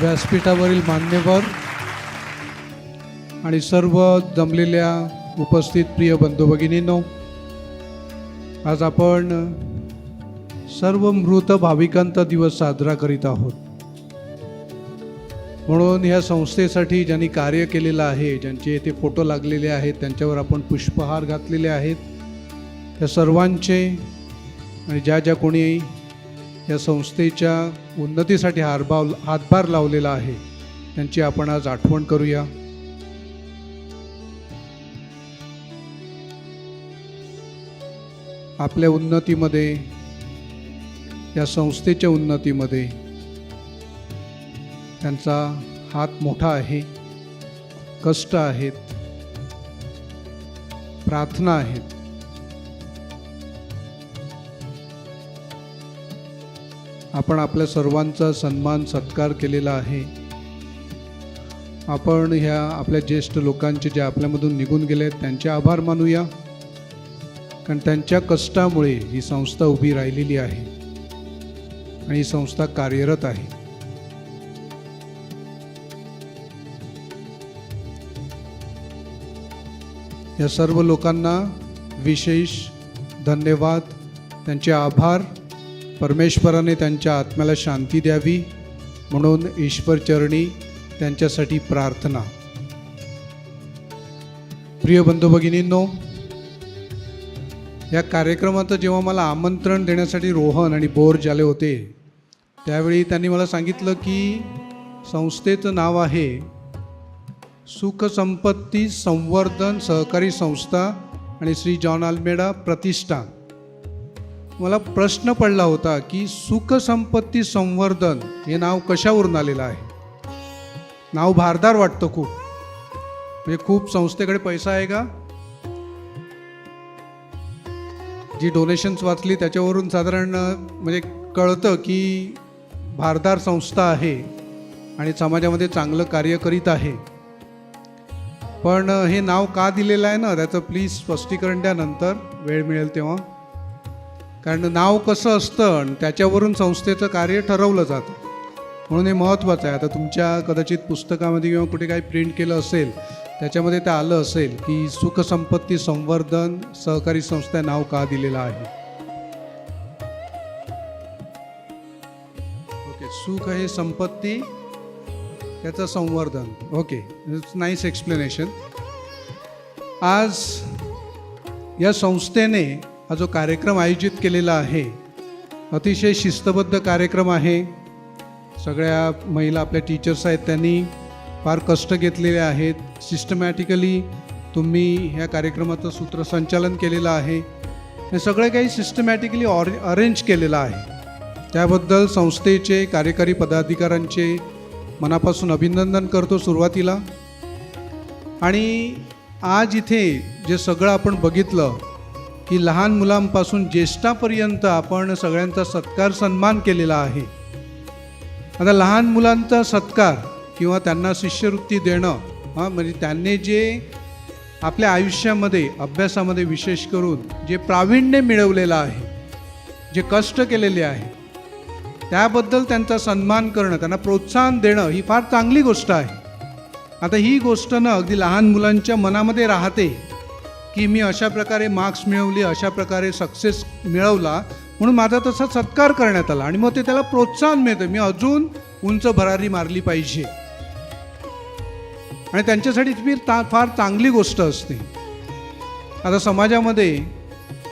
व्यासपीठावरील मान्यवर आणि सर्व जमलेल्या उपस्थित प्रिय बंधू भगिनींनो आज आपण सर्व मृत भाविकांचा दिवस साजरा करीत आहोत. म्हणून ह्या संस्थेसाठी ज्यांनी कार्य केलेलं आहे ज्यांचे येथे फोटो लागलेले आहेत त्यांच्यावर आपण पुष्पहार घातलेले आहेत. त्या सर्वांचे आणि ज्या ज्या कोणी या संस्थेच्या उन्नतीसाठी हारभाव हातभार लावलेला आहे. त्यांची आपण आज आठवण करूया. आपल्या उन्नतीमध्ये या संस्थेच्या उन्नतीमध्ये त्यांचा हात मोठा आहे कष्ट आहेत प्रार्थना आहेत. आपण आपल्या सर्वांचा सन्मान सत्कार केलेला आहे. आपण ह्या आपल्या ज्येष्ठ लोकांचे जे आपल्यामधून निघून गेले आहेत त्यांचे आभार मानूया. कारण त्यांच्या कष्टामुळे ही संस्था उभी राहिलेली आहे. आणि ही संस्था कार्यरत आहे. या सर्व लोकांना विशेष धन्यवाद त्यांचे आभार. परमेश्वराने त्यांच्या आत्म्याला शांती द्यावी म्हणून ईश्वरचरणी त्यांच्यासाठी प्रार्थना. प्रिय बंधू भगिनींनो या कार्यक्रमाचं जेव्हा मला आमंत्रण देण्यासाठी रोहन आणि बोर झाले होते त्यावेळी त्यांनी मला सांगितलं की संस्थेचं नाव आहे सुखसंपत्ती संवर्धन सहकारी संस्था आणि श्री जॉन आल्मेडा प्रतिष्ठान. मला प्रश्न पडला होता की सुखसंपत्ती संवर्धन हे नाव कशावरून आलेलं आहे? नाव भारदार वाटतं खूप. म्हणजे खूप संस्थेकडे पैसा आहे का? जी डोनेशन्स वाचली त्याच्यावरून साधारण म्हणजे कळतं की भारदार संस्था आहे आणि समाजामध्ये चांगलं कार्य करीत आहे. पण हे नाव का दिलेलं आहे ना? त्याचं प्लीज स्पष्टीकरण द्या नंतर. वेळ मिळेल तेव्हा. कारण नाव कसं असतं आणि त्याच्यावरून संस्थेचं कार्य ठरवलं जातं. म्हणून हे महत्त्वाचं आहे. आता तुमच्या कदाचित पुस्तकामध्ये किंवा कुठे काही प्रिंट केलं असेल त्याच्यामध्ये ते आलं असेल की सुखसंपत्ती संवर्धन सहकारी संस्था नाव का दिलेलं आहे? ओके सुख हे संपत्ती त्याचं संवर्धन. ओके नाईस एक्सप्लेनेशन आज या संस्थेने हा जो कार्यक्रम आयोजित केलेला आहे अतिशय शिस्तबद्ध कार्यक्रम आहे. सगळ्या महिला आपल्या टीचर्स आहेत त्यांनी फार कष्ट घेतलेले आहेत. सिस्टमॅटिकली तुम्ही ह्या कार्यक्रमाचं सूत्रसंचालन केलेलं आहे. हे सगळं काही सिस्टमॅटिकली ऑर अरेंज केलेलं आहे. त्याबद्दल संस्थेचे कार्यकारी पदाधिकाऱ्यांचे मनापासून अभिनंदन करतो सुरुवातीला. आणि आज इथे जे सगळं आपण बघितलं की लहान मुलांपासून ज्येष्ठापर्यंत आपण सगळ्यांचा सत्कार सन्मान केलेला आहे. आता लहान मुलांचा सत्कार किंवा त्यांना शिष्यवृत्ती देणं हां म्हणजे त्यांनी जे आपल्या आयुष्यामध्ये अभ्यासामध्ये विशेष करून जे प्रावीण्य मिळवलेलं आहे जे कष्ट केलेले आहे त्याबद्दल त्यांचा सन्मान करणं त्यांना प्रोत्साहन देणं ही फार चांगली गोष्ट आहे. आता ही गोष्ट ना अगदी लहान मुलांच्या मनामध्ये राहते की मी अशा प्रकारे मार्क्स मिळवली अशा प्रकारे सक्सेस मिळवला म्हणून माझा तसा सत्कार करण्यात आला. आणि मग ते त्याला प्रोत्साहन मिळतं. मी अजून उंच भरारी मारली पाहिजे. आणि त्यांच्यासाठी ती ता फार चांगली गोष्ट असते. आता समाजामध्ये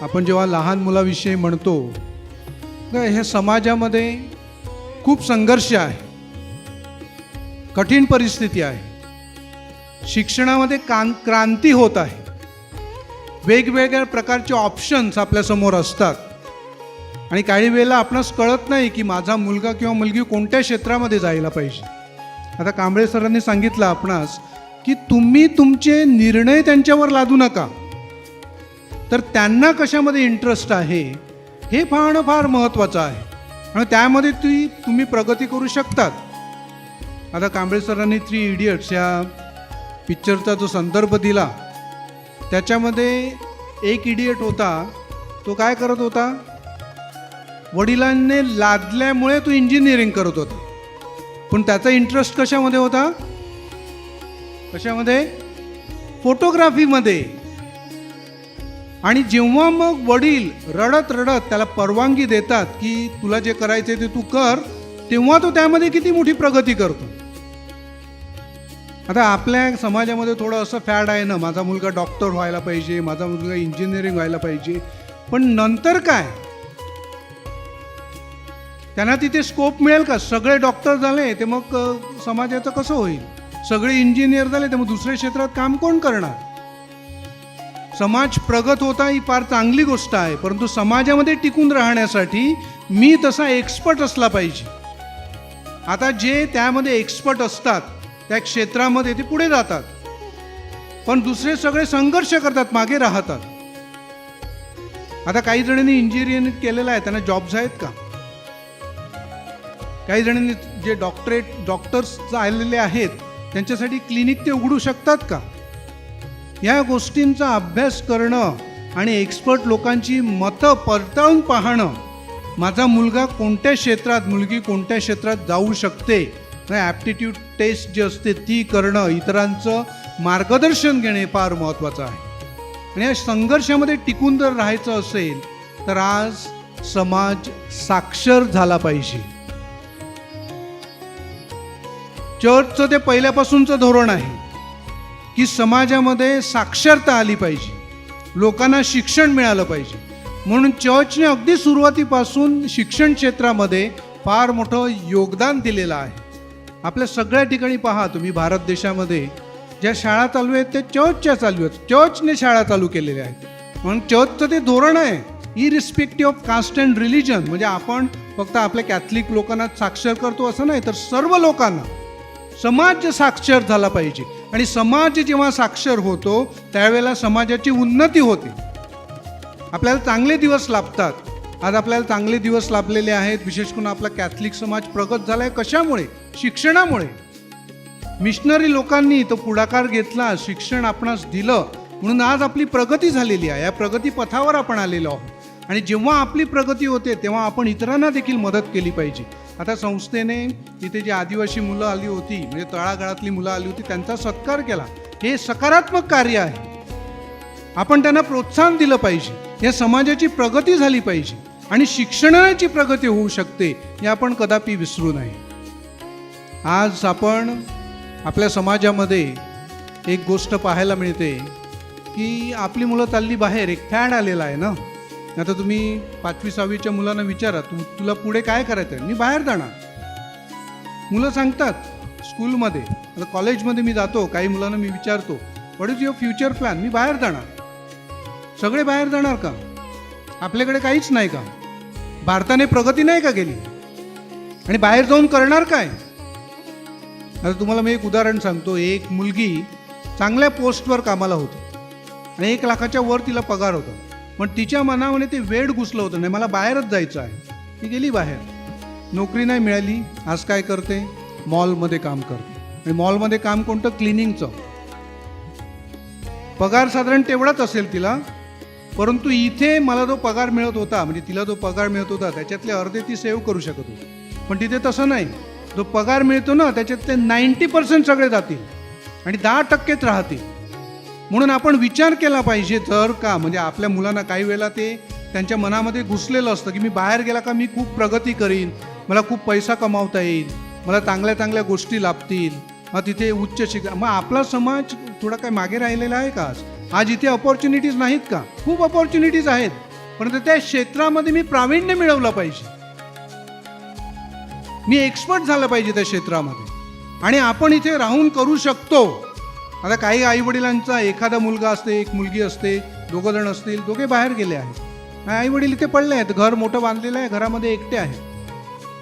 आपण जेव्हा लहान मुलाविषयी म्हणतो तर हे समाजामध्ये खूप संघर्ष आहे. कठीण परिस्थिती आहे. शिक्षणामध्ये कां क्रांती होत आहे. वेगवेगळ्या प्रकारचे ऑप्शन्स आपल्यासमोर असतात. आणि काही वेळेला आपणास कळत नाही की माझा मुलगा किंवा मुलगी कोणत्या क्षेत्रामध्ये जायला पाहिजे. आता कांबळे सरांनी सांगितलं आपणास की तुम्ही तुमचे निर्णय त्यांच्यावर लादू नका. तर त्यांना कशामध्ये इंटरेस्ट आहे हे पाहणं फार महत्त्वाचं आहे. आणि त्यामध्ये ती तुम्ही प्रगती करू शकतात. आता कांबळे सरांनी थ्री इडियट्स या पिक्चरचा जो संदर्भ दिला त्याच्यामध्ये एक इडियट होता तो काय करत होता? वडिलांनी लादल्यामुळे तो इंजिनिअरिंग करत होता. पण त्याचा इंटरेस्ट कशामध्ये होता? कशामध्ये? फोटोग्राफीमध्ये आणि जेव्हा मग वडील रडत रडत त्याला परवानगी देतात की तुला जे करायचे ते तू कर तेव्हा तो त्यामध्ये किती मोठी प्रगती करतो. आता आपल्या समाजामध्ये थोडं असं फॅड आहे ना माझा मुलगा डॉक्टर व्हायला पाहिजे माझा मुलगा इंजिनिअरिंग व्हायला पाहिजे. पण नंतर काय? त्यांना तिथे स्कोप मिळेल का? सगळे डॉक्टर झाले ते मग समाजाचं कसं होईल? सगळे इंजिनियर झाले तर मग दुसऱ्या क्षेत्रात काम कोण करणार? समाज प्रगत होता ही फार चांगली गोष्ट आहे परंतु समाजामध्ये टिकून राहण्यासाठी मी तसा एक्सपर्ट असला पाहिजे. आता जे त्यामध्ये एक्सपर्ट असतात त्या क्षेत्रामध्ये ते पुढे जातात. पण दुसरे सगळे संघर्ष करतात मागे राहतात. आता काही जणांनी इंजिनिअरिंग केलेलं आहे त्यांना जॉब्स आहेत का? काही जणांनी जे डॉक्टरेट डॉक्टर्स आलेले आहेत त्यांच्यासाठी क्लिनिक ते उघडू शकतात का? या गोष्टींचा अभ्यास करणं आणि एक्सपर्ट लोकांची मतं पडताळून पाहणं माझा मुलगा कोणत्या क्षेत्रात मुलगी कोणत्या क्षेत्रात जाऊ शकते? ॲप्टिट्यूड टेस्ट जी असते ती करणं इतरांचं मार्गदर्शन घेणे फार महत्त्वाचं आहे. आणि या संघर्षामध्ये टिकून जर राहायचं असेल तर आज समाज साक्षर झाला पाहिजे. चर्चचं ते पहिल्यापासूनचं धोरण आहे की समाजामध्ये साक्षरता आली पाहिजे. लोकांना शिक्षण मिळालं पाहिजे. म्हणून चर्चने अगदी सुरुवातीपासून शिक्षण क्षेत्रामध्ये फार मोठं योगदान दिलेलं आहे. आपल्या सगळ्या ठिकाणी पहा तुम्ही भारत देशामध्ये. ज्या शाळा चालू आहेत त्या चर्चच्या चालू आहेत. चर्चने शाळा चालू केलेल्या आहेत. म्हणून चर्चचं ते धोरण आहे. Irrespective of caste and religion म्हणजे आपण फक्त आपल्या कॅथलिक लोकांना साक्षर करतो असं नाही तर सर्व लोकांना. समाज साक्षर झाला पाहिजे. आणि समाज जेव्हा साक्षर होतो त्यावेळेला समाजाची उन्नती होते. आपल्याला चांगले दिवस लाभतात. आज आपल्याला चांगले दिवस लाभलेले आहेत. विशेष करून आपला कॅथलिक समाज प्रगत झाला आहे कशामुळे? शिक्षणामुळे. मिशनरी लोकांनी तो पुढाकार घेतला शिक्षण आपणास दिलं. म्हणून आज आपली प्रगती झालेली आहे. या प्रगती पथावर आपण आलेलो आहोत. आणि जेव्हा आपली प्रगती होते तेव्हा आपण इतरांना देखील मदत केली पाहिजे. आता संस्थेने इथे जी आदिवासी मुलं आली होती म्हणजे तळागाळातली मुलं आली होती त्यांचा सत्कार केला. हे सकारात्मक कार्य आहे. आपण त्यांना प्रोत्साहन दिलं पाहिजे. या समाजाची प्रगती झाली पाहिजे आणि शिक्षणाची प्रगती होऊ शकते हे आपण कदापि विसरू नये. आज आपण आपल्या समाजामध्ये एक गोष्ट पाहायला मिळते की आपली मुलं चालली बाहेर एक फॅड आलेला आहे ना? आता तुम्ही पाचवी सहावीच्या मुलांना विचारा तू तुला पुढे काय करायचं आहे? मी बाहेर जाणार. मुलं सांगतात स्कूलमध्ये आता कॉलेजमध्ये मी जातो काही मुलांना मी विचारतो what is your future plan मी बाहेर जाणार. सगळे बाहेर जाणार का? आपल्याकडे काहीच नाही का? भारताने प्रगती नाही का केली? आणि बाहेर जाऊन करणार काय? आता तुम्हाला मी एक उदाहरण सांगतो. एक मुलगी चांगल्या पोस्टवर कामाला होती. आणि एक लाखाच्या वर तिला पगार होता. पण तिच्या मनामध्ये ते वेळ घुसलं होतं. नाही मला बाहेरच जायचं आहे. ती गेली बाहेर. नोकरी नाही मिळाली. आज काय करते? मॉलमध्ये काम करते. आणि मॉलमध्ये काम कोणतं? क्लिनिंगचं. पगार साधारण तेवढाच असेल तिला. परंतु इथे मला जो पगार मिळत होता म्हणजे तिला जो पगार मिळत होता त्याच्यातले अर्धे ती सेव्ह करू शकत होती. पण तिथे तसं नाही. जो पगार मिळतो ना त्याच्यातले नाईन्टी पर्सेंट सगळे जातील आणि दहा टक्केच राहतील. म्हणून आपण विचार केला पाहिजे जर का? म्हणजे आपल्या मुलांना काही वेळेला ते त्यांच्या मनामध्ये घुसलेलं असतं की मी बाहेर गेला का मी खूप प्रगती करीन मला खूप पैसा कमावता येईल मला चांगल्या चांगल्या गोष्टी लाभतील मग तिथे उच्च शिक्षण मग आपला समाज थोडा काय मागे राहिलेला आहे का आज? आज इथे अपॉर्च्युनिटीज नाहीत का? खूप अपॉर्च्युनिटीज आहेत. परंतु त्या क्षेत्रामध्ये मी प्रावीण्य मिळवलं पाहिजे. मी एक्सपर्ट झालं पाहिजे त्या क्षेत्रामध्ये. आणि आपण इथे राहून करू शकतो. आता काही आईवडिलांचा एखादा मुलगा असते एक मुलगी असते दोघं जण असतील दोघे बाहेर गेले आहेत. आई वडील इथे पडले आहेत. घर मोठं बांधलेलं आहे घरामध्ये एकटे आहेत.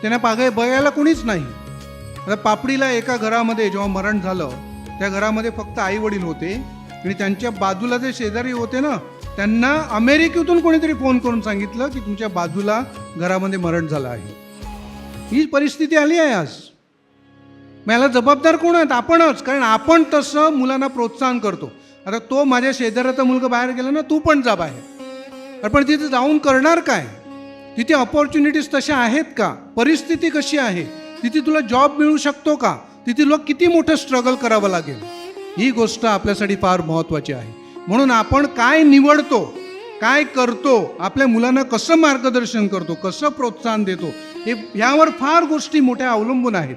त्यांना पागाय बघायला कोणीच नाही. आता पापडीला एका घरामध्ये जेव्हा मरण झालं त्या घरामध्ये फक्त आई वडील होते. आणि त्यांच्या बाजूला जे शेजारी होते ना त्यांना अमेरिकेतून कोणीतरी फोन करून सांगितलं की तुमच्या बाजूला घरामध्ये मरण झालं आहे. ही परिस्थिती आली आहे आज. मला याला जबाबदार कोण आहेत? आपणच. कारण आपण तसं मुलांना प्रोत्साहन करतो. आता तो माझ्या शेजाऱ्याचा मुलगा बाहेर गेला ना तू पण जा बाहेर. पण तिथे जाऊन करणार काय? तिथे अपॉर्च्युनिटीज तशा आहेत का? परिस्थिती कशी आहे? तिथे तुला जॉब मिळू शकतो का? तिथे तुला किती मोठं स्ट्रगल करावं लागेल? ही गोष्ट आपल्यासाठी फार महत्त्वाची आहे. म्हणून आपण काय निवडतो काय करतो आपल्या मुलांना कसं मार्गदर्शन करतो कसं प्रोत्साहन देतो हे यावर फार गोष्टी मोठ्या अवलंबून आहेत.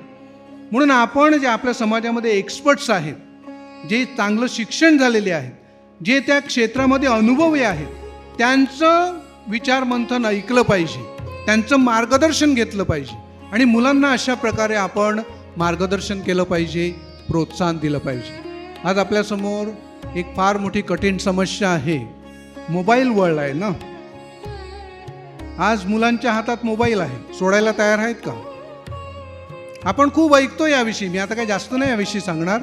म्हणून आपण जे आपल्या समाजामध्ये एक्सपर्ट्स आहेत जे चांगलं शिक्षण झालेले आहेत जे त्या क्षेत्रामध्ये अनुभवी आहेत त्यांचं विचारमंथन ऐकलं पाहिजे त्यांचं मार्गदर्शन घेतलं पाहिजे आणि मुलांना अशा प्रकारे आपण मार्गदर्शन केलं पाहिजे प्रोत्साहन दिलं पाहिजे. आज आपल्यासमोर एक फार मोठी कठीण समस्या आहे. मोबाईल वर्ल्ड आहे ना? आज मुलांच्या हातात मोबाईल आहे. सोडायला तयार आहेत का? आपण खूप ऐकतो याविषयी. मी आता काही जास्त नाही याविषयी सांगणार.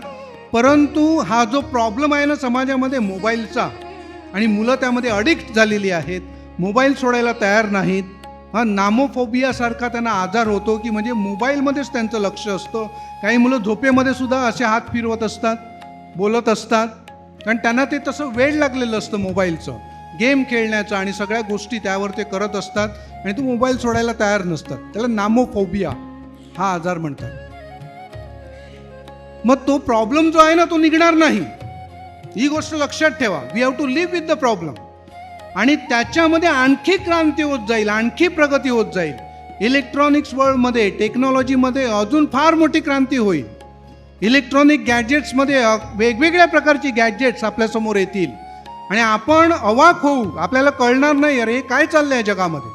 परंतु हा जो प्रॉब्लेम आहे ना समाजामध्ये मोबाईलचा आणि मुलं त्यामध्ये अडिक्ट झालेली आहेत मोबाईल सोडायला तयार नाहीत हा नामोफोबियासारखा त्यांना आजार होतो की म्हणजे मोबाईलमध्येच त्यांचं लक्ष असतं. काही मुलं झोपेमध्ये सुद्धा असे हात फिरवत असतात. बोलत असतात. कारण त्यांना ते तसं वेळ लागलेलं असतं मोबाईलचं. गेम खेळण्याचं आणि सगळ्या गोष्टी त्यावर ते करत असतात आणि तो मोबाईल सोडायला तयार नसतात. त्याला नामोफोबिया हा आजार म्हणतात. मग तो प्रॉब्लेम जो आहे ना तो निघणार नाही. ही गोष्ट लक्षात ठेवा. We have to live with the problem आणि त्याच्यामध्ये आणखी क्रांती होत जाईल आणखी प्रगती होत जाईल. इलेक्ट्रॉनिक्स वर्ल्डमध्ये टेक्नॉलॉजीमध्ये अजून फार मोठी क्रांती होईल. इलेक्ट्रॉनिक गॅजेट्समध्ये वेगवेगळ्या प्रकारची गॅजेट्स आपल्यासमोर येतील. आणि आपण अवाक होऊ आपल्याला कळणार नाही अरे काय चाललंय आहे जगामध्ये?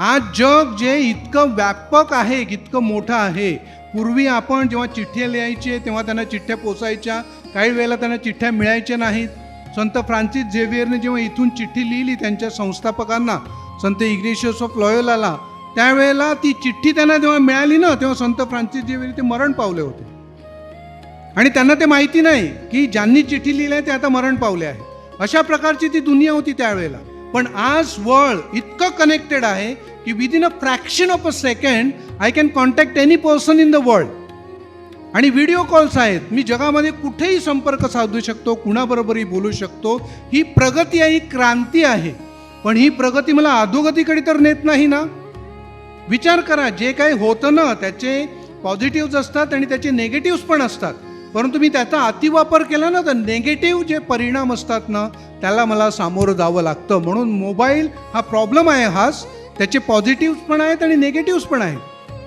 आज जग जे इतकं व्यापक आहे इतकं मोठं आहे पूर्वी आपण जेव्हा चिठ्ठ्या लिहायचे तेव्हा त्यांना चिठ्ठ्या पोचायच्या काही वेळेला त्यांना चिठ्ठ्या मिळायच्या नाहीत. संत फ्रान्सिस झेवियरने जेव्हा इथून चिठ्ठी लिहिली त्यांच्या संस्थापकांना संत इग्नेशियस ऑफ लॉयोलाला त्यावेळेला ती चिठ्ठी त्यांना जेव्हा मिळाली ना तेव्हा संत फ्रान्सिस झेवियर ते मरण पावले होते. आणि त्यांना ते माहिती नाही की ज्यांनी चिठ्ठी लिहिली आहे ते आता मरण पावले आहे. अशा प्रकारची ती दुनिया होती त्यावेळेला. पण आज वर्ल्ड इतकं कनेक्टेड आहे की within a fraction of a second I can contact any person in the world आणि व्हिडिओ कॉल्स आहेत. मी जगामध्ये कुठेही संपर्क साधू शकतो कुणाबरोबरही बोलू शकतो. ही प्रगती आहे ही क्रांती आहे. पण ही प्रगती मला अधोगतीकडे तर नेत नाही ना? विचार करा. जे काही होतं ना त्याचे पॉझिटिव्ह असतात आणि त्याचे नेगेटिव्ह पण असतात. परंतु मी त्याचा अतिवापर केला ना तर नेगेटिव्ह जे परिणाम असतात ना त्याला मला सामोरं जावं लागतं. म्हणून मोबाईल हा प्रॉब्लेम आहे हाच. त्याचे पॉझिटिव्ह पण आहेत आणि नेगेटिव्ह पण आहेत.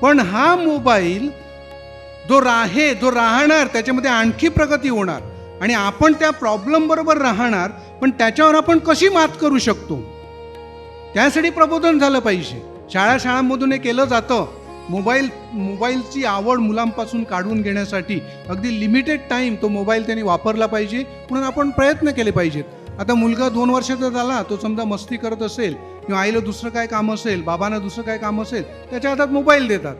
पण हा मोबाईल जो राहे जो राहणार त्याच्यामध्ये आणखी प्रगती होणार. आणि आपण त्या प्रॉब्लेम बरोबर राहणार पण त्याच्यावर आपण कशी मात करू शकतो? त्यासाठी प्रबोधन झालं पाहिजे. शाळा शाळांमधून हे केलं जातं. मोबाईल मोबाईलची आवड मुलांपासून काढून घेण्यासाठी अगदी लिमिटेड टाईम तो मोबाईल त्यांनी वापरला पाहिजे म्हणून आपण प्रयत्न केले पाहिजेत. आता मुलगा दोन वर्षाचा झाला तो समजा मस्ती करत असेल किंवा आईला दुसरं काय काम असेल बाबांना दुसरं काय काम असेल त्याच्या हातात मोबाईल देतात.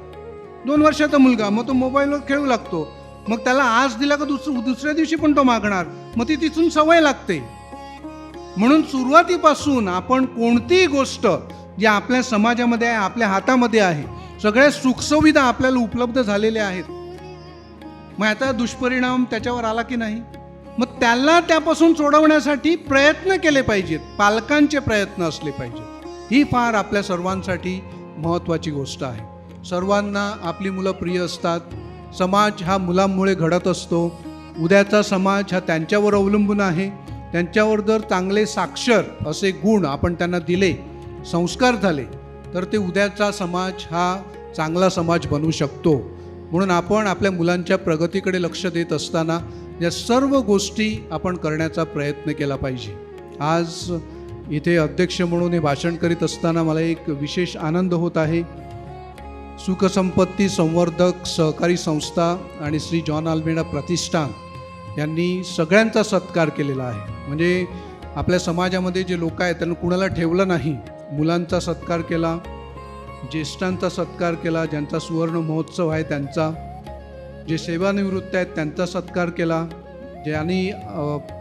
दोन वर्षाचा मुलगा मग तो मोबाईलवर खेळू लागतो. मग त्याला आज दिला का दुस दुसऱ्या दिवशी पण तो मागणार? मग ती तिथून सवय लागते. म्हणून सुरुवातीपासून आपण कोणतीही गोष्ट जी आपल्या समाजामध्ये आहे आपल्या हातामध्ये आहे सगळ्या सुखसुविधा आपल्याला उपलब्ध झालेल्या आहेत. मग आता दुष्परिणाम त्याच्यावर आला की नाही? मग त्याला त्यापासून सोडवण्यासाठी प्रयत्न केले पाहिजेत. पालकांचे प्रयत्न असले पाहिजेत. ही फार आपल्या सर्वांसाठी महत्त्वाची गोष्ट आहे. सर्वांना आपली मुलं प्रिय असतात. समाज हा मुलांमुळे घडत असतो. उद्याचा समाज हा त्यांच्यावर अवलंबून आहे. त्यांच्यावर जर चांगले साक्षर असे गुण आपण त्यांना दिले संस्कार झाले तर ते उद्याचा समाज हा चांगला समाज बनू शकतो. म्हणून आपण आपल्या मुलांच्या प्रगतीकडे लक्ष देत असताना या सर्व गोष्टी आपण करण्याचा प्रयत्न केला पाहिजे. आज इथे अध्यक्ष म्हणून हे भाषण करीत असताना मला एक विशेष आनंद होत आहे. सुखसंपत्ती संवर्धक सहकारी संस्था आणि श्री जॉन आल्मेडा प्रतिष्ठान यांनी सगळ्यांचा सत्कार केलेला आहे. म्हणजे आपल्या समाजामध्ये जे लोक आहेत त्यांना कुणाला ठेवलं नाही मुलांचा सत्कार केला ज्येष्ठांचा सत्कार केला ज्यांचा सुवर्ण महोत्सव आहे त्यांचा जे सेवानिवृत्त आहेत त्यांचा सत्कार केला ज्यांनी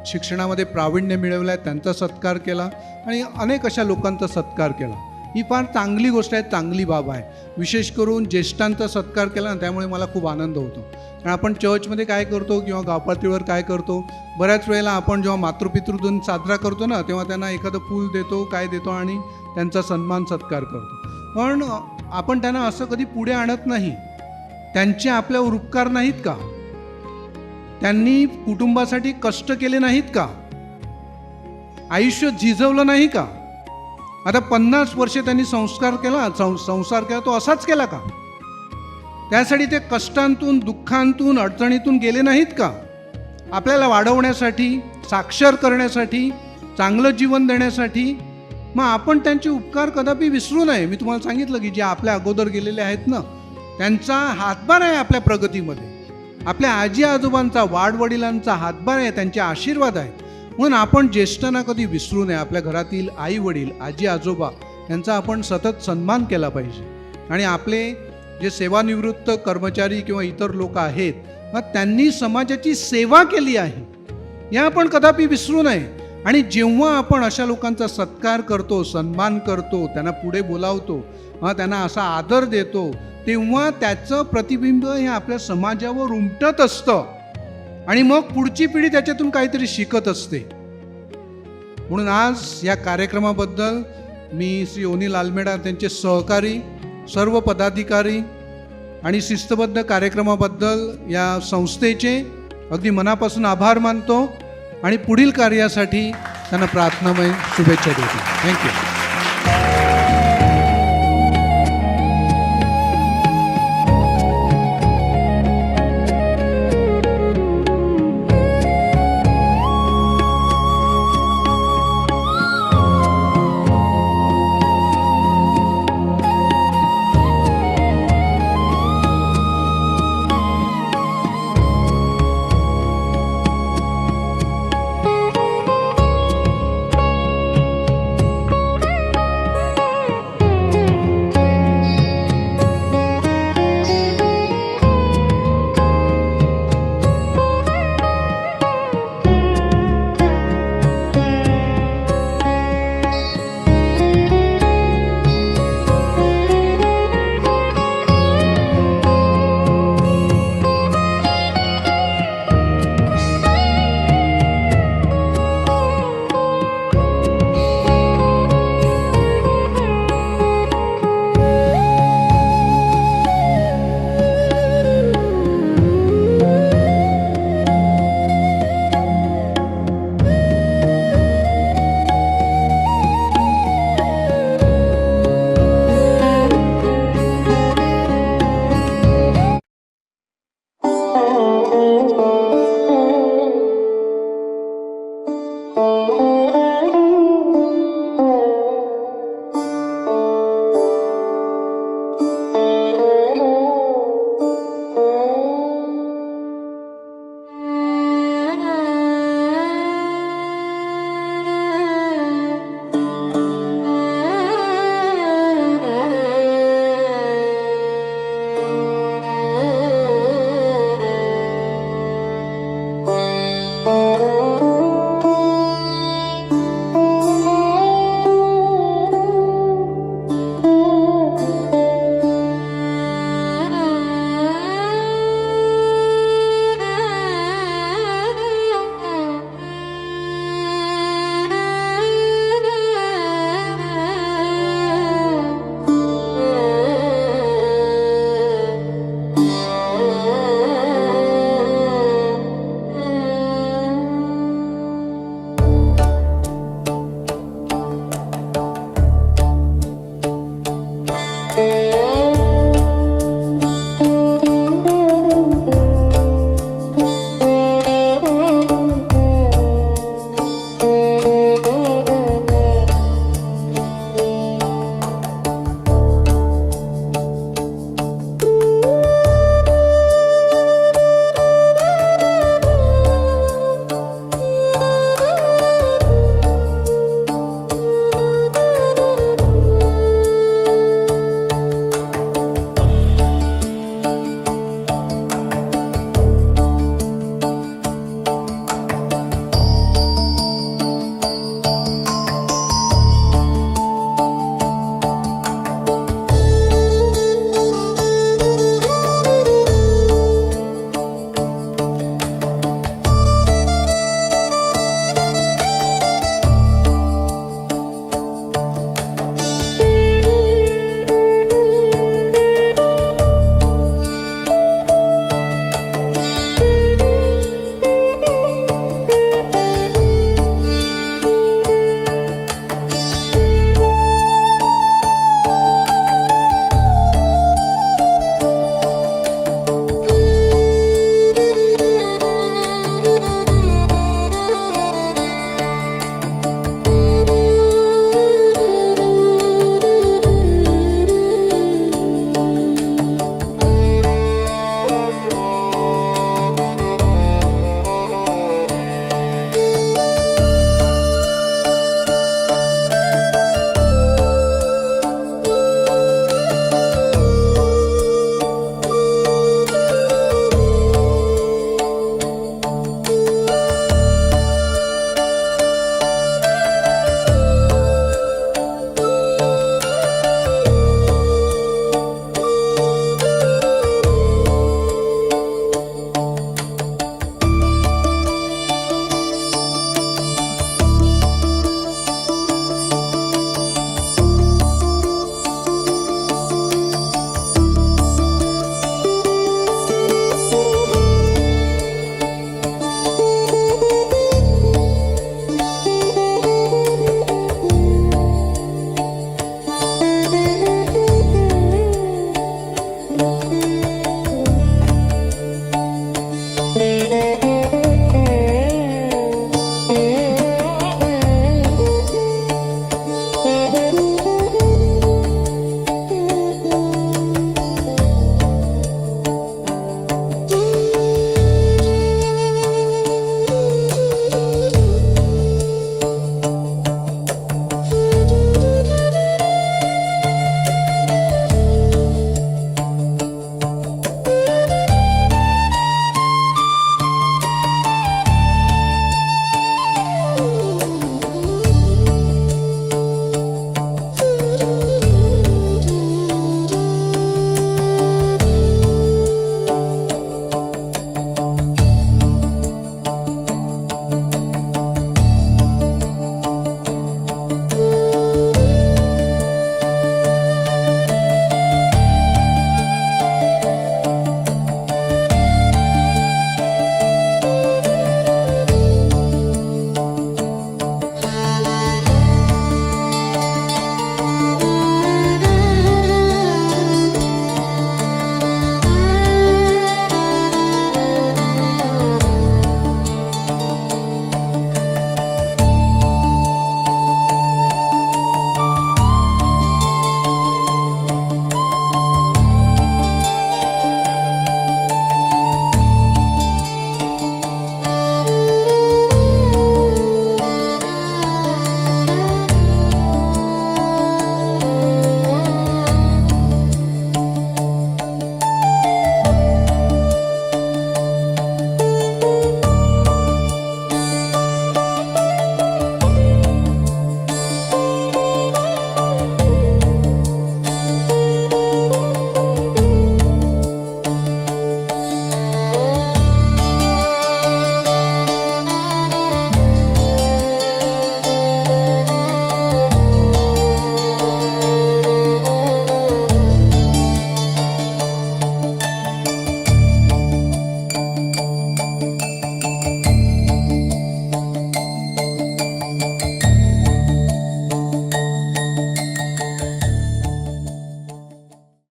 शिक्षणामध्ये प्रावीण्य मिळवलं आहे त्यांचा सत्कार केला आणि अनेक अशा लोकांचा सत्कार केला. ही फार चांगली गोष्ट आहे चांगली बाब आहे. विशेष करून ज्येष्ठांचा सत्कार केला ना त्यामुळे मला खूप आनंद होतो. कारण आपण चर्चमध्ये काय करतो किंवा गावपातळीवर काय करतो बऱ्याच वेळेला आपण जेव्हा मातृपितृदिन साजरा करतो ना तेव्हा त्यांना एखादं फूल देतो काय देतो आणि त्यांचा सन्मान सत्कार करतो. पण आपण त्यांना असं कधी पुढे आणत नाही. त्यांचे आपल्यावर उपकार नाहीत का? त्यांनी कुटुंबासाठी कष्ट केले नाहीत का? आयुष्य झिजवलं नाही का? आता पन्नास वर्षे त्यांनी संस्कार केला संसार केला तो असाच केला का? त्यासाठी ते कष्टांतून दुःखांतून अडचणीतून गेले नाहीत का? आपल्याला वाढवण्यासाठी साक्षर करण्यासाठी चांगलं जीवन देण्यासाठी मग आपण त्यांचे उपकार कदापि विसरू नये. मी तुम्हाला सांगितलं की जे आपल्या अगोदर गेलेले आहेत ना त्यांचा हातभार आहे आपल्या प्रगतीमध्ये. आपल्या आजी आजोबांचा वाडवडिलांचा हातभार आहे त्यांचे आशीर्वाद आहेत म्हणून आपण ज्येष्ठांना कधी विसरू नये. आपल्या घरातील आई वडील आजी आजोबा यांचा आपण सतत सन्मान केला पाहिजे. आणि आपले जे सेवानिवृत्त कर्मचारी किंवा इतर लोक आहेत मग त्यांनी समाजाची सेवा केली आहे. या आपण कदापि विसरू नये. आणि जेव्हा आपण अशा लोकांचा सत्कार करतो सन्मान करतो त्यांना पुढे बोलावतो त्यांना असा आदर देतो तेव्हा त्याचं प्रतिबिंब हे आपल्या समाजावर उमटत असतं. आणि मग पुढची पिढी त्याच्यातून काहीतरी शिकत असते. म्हणून आज या कार्यक्रमाबद्दल मी श्री ओनी लालमेडा त्यांचे सहकारी सर्व पदाधिकारी आणि शिस्तबद्ध कार्यक्रमाबद्दल या संस्थेचे अगदी मनापासून आभार मानतो. आणि पुढील कार्यासाठी त्यांना प्रार्थनामय शुभेच्छा देतो. थँक्यू